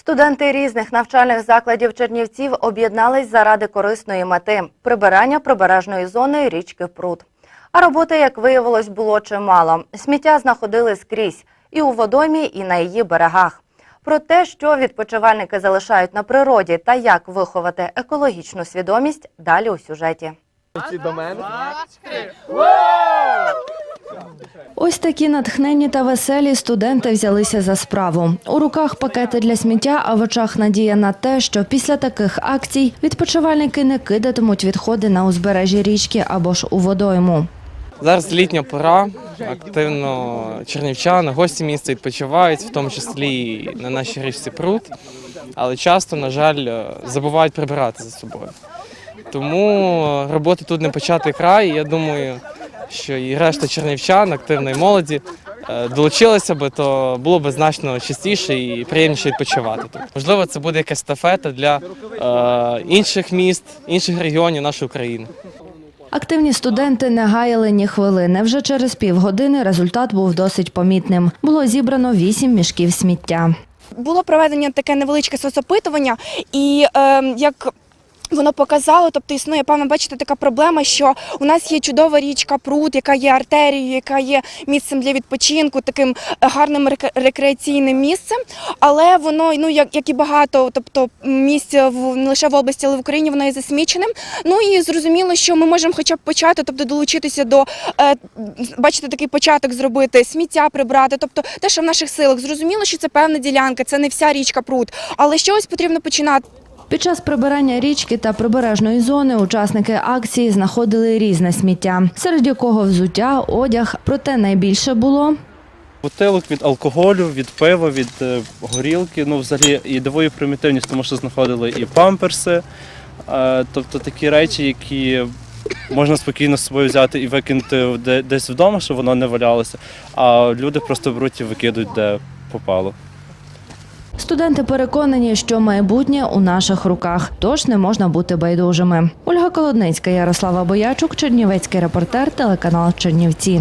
Студенти різних навчальних закладів Чернівців об'єднались заради корисної мети прибирання прибережної зони річки Прут. А роботи, як виявилось, було чимало. Сміття знаходили скрізь і у водоймі, і на її берегах. Про те, що відпочивальники залишають на природі та як виховати екологічну свідомість, далі у сюжеті. Ось такі натхненні та веселі студенти взялися за справу. У руках пакети для сміття, а в очах надія на те, що після таких акцій відпочивальники не кидатимуть відходи на узбережжі річки або ж у водойму. Зараз літня пора, активно чернівчани, гості міста відпочивають, в тому числі і на нашій річці пруд, але часто, на жаль, забувають прибирати за собою. Тому роботи тут не початий край. Я думаю, що і решта чернівчан, активної молоді, е, долучилися би, то було б значно частіше і приємніше відпочивати тут. Можливо, це буде якась естафета для е, інших міст, інших регіонів нашої України. Активні студенти не гаяли ні хвилини. Вже через півгодини результат був досить помітним. Було зібрано вісім мішків сміття. було проведення таке невеличке соцопитування, і е, як Воно показало, тобто існує певно, бачите, така проблема, що у нас є чудова річка Прут, яка є артерією, яка є місцем для відпочинку, таким е, гарним рекреаційним місцем. Але воно, ну як, як і багато, тобто місць в не лише в області, але в Україні воно є засміченим. Ну і зрозуміло, що ми можемо хоча б почати, тобто долучитися до е, бачите, такий початок зробити, сміття прибрати, тобто те, що в наших силах. Зрозуміло, що це певна ділянка, це не вся річка Прут, але чогось потрібно починати. Під час прибирання річки та прибережної зони учасники акції знаходили різне сміття, серед якого взуття, одяг. Проте найбільше було Бутилок від алкоголю, від пива, від е, горілки, ну взагалі і дивою примітивність, тому що знаходили і памперси, е, тобто такі речі, які можна спокійно з собою взяти і викинути де- десь вдома, щоб воно не валялося. А люди просто беруть і викидують де попало. Студенти переконані, що майбутнє у наших руках, тож не можна бути байдужими. Ольга Колодницька, Ярослава Боячук, Чернівецький репортер, телеканал Чернівці.